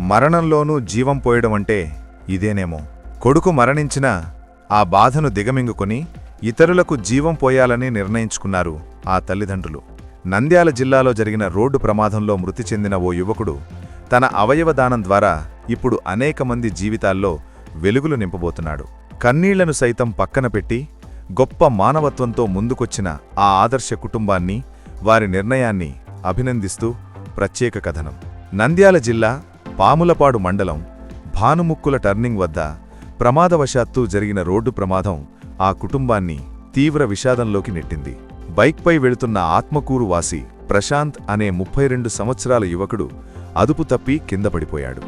మరణంలోనూ జీవం పోయడం అంటే ఇదేనేమో. కొడుకు మరణించినా ఆ బాధను దిగమింగుకొని ఇతరులకు జీవం పోయాలని నిర్ణయించుకున్నారు ఆ తల్లిదండ్రులు. నంద్యాల జిల్లాలో జరిగిన రోడ్డు ప్రమాదంలో మృతి చెందిన ఓ యువకుడు తన అవయవదానం ద్వారా ఇప్పుడు అనేక మంది జీవితాల్లో వెలుగులు నింపబోతున్నాడు. కన్నీళ్ళను సైతం పక్కన పెట్టి గొప్ప మానవత్వంతో ముందుకొచ్చిన ఆ ఆదర్శ కుటుంబాన్ని వారి నిర్ణయాన్ని అభినందిస్తూ ప్రత్యేక కథనం. నంద్యాల జిల్లా పాములపాడు మండలం భానుముక్కుల టర్నింగ్ వద్ద ప్రమాదవశాత్తు జరిగిన రోడ్డు ప్రమాదం ఆ కుటుంబాన్ని తీవ్ర విషాదంలోకి నెట్టింది. బైక్పై వెళుతున్న ఆత్మకూరు వాసి ప్రశాంత్ అనే ముప్పై రెండు సంవత్సరాల యువకుడు అదుపు తప్పి కింద పడిపోయాడు.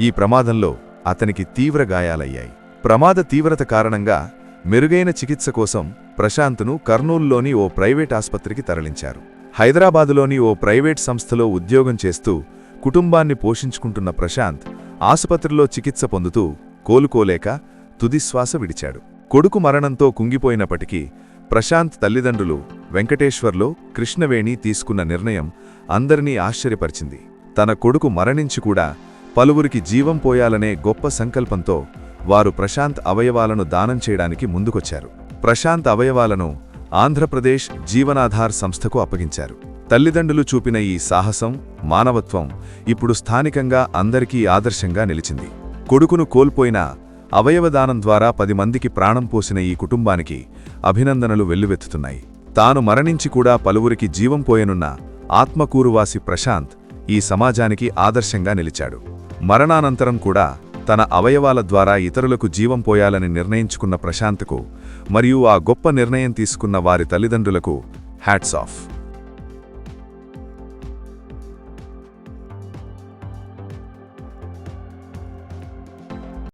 ఈ ప్రమాదంలో అతనికి తీవ్ర గాయాలయ్యాయి. ప్రమాద తీవ్రత కారణంగా మెరుగైన చికిత్స కోసం ప్రశాంత్ను కర్నూలులోని ఓ ప్రైవేట్ ఆస్పత్రికి తరలించారు. హైదరాబాదులోని ఓ ప్రైవేట్ సంస్థలో ఉద్యోగం చేస్తూ కుటుంబాన్ని పోషించుకుంటున్న ప్రశాంత్ ఆసుపత్రిలో చికిత్స పొందుతూ కోలుకోలేక తుదిశ్వాస విడిచాడు. కొడుకు మరణంతో కుంగిపోయినప్పటికీ ప్రశాంత్ తల్లిదండ్రులు వెంకటేశ్వర్లో కృష్ణవేణి తీసుకున్న నిర్ణయం అందరినీ ఆశ్చర్యపరిచింది. తన కొడుకు మరణించి కూడా పలువురికి జీవం పోయాలనే గొప్ప సంకల్పంతో వారు ప్రశాంత్ అవయవాలను దానం చేయడానికి ముందుకొచ్చారు. ప్రశాంత్ అవయవాలను ఆంధ్రప్రదేశ్ జీవనాధార్ సంస్థకు అప్పగించారు. తల్లిదండ్రులు చూపిన ఈ సాహసం మానవత్వం ఇప్పుడు స్థానికంగా అందరికీ ఆదర్శంగా నిలిచింది. కొడుకును కోల్పోయిన అవయవదానం ద్వారా పది మందికి ప్రాణం పోసిన ఈ కుటుంబానికి అభినందనలు వెల్లువెత్తుతున్నాయి. తాను మరణించి కూడా పలువురికి జీవం పోయనున్న ఆత్మకూరువాసి ప్రశాంత్ ఈ సమాజానికి ఆదర్శంగా నిలిచాడు. మరణానంతరం కూడా తన అవయవాల ద్వారా ఇతరులకు జీవం పోయాలని నిర్ణయించుకున్న ప్రశాంత్కు మరియు ఆ గొప్ప నిర్ణయం తీసుకున్న వారి తల్లిదండ్రులకు హ్యాట్స్ ఆఫ్.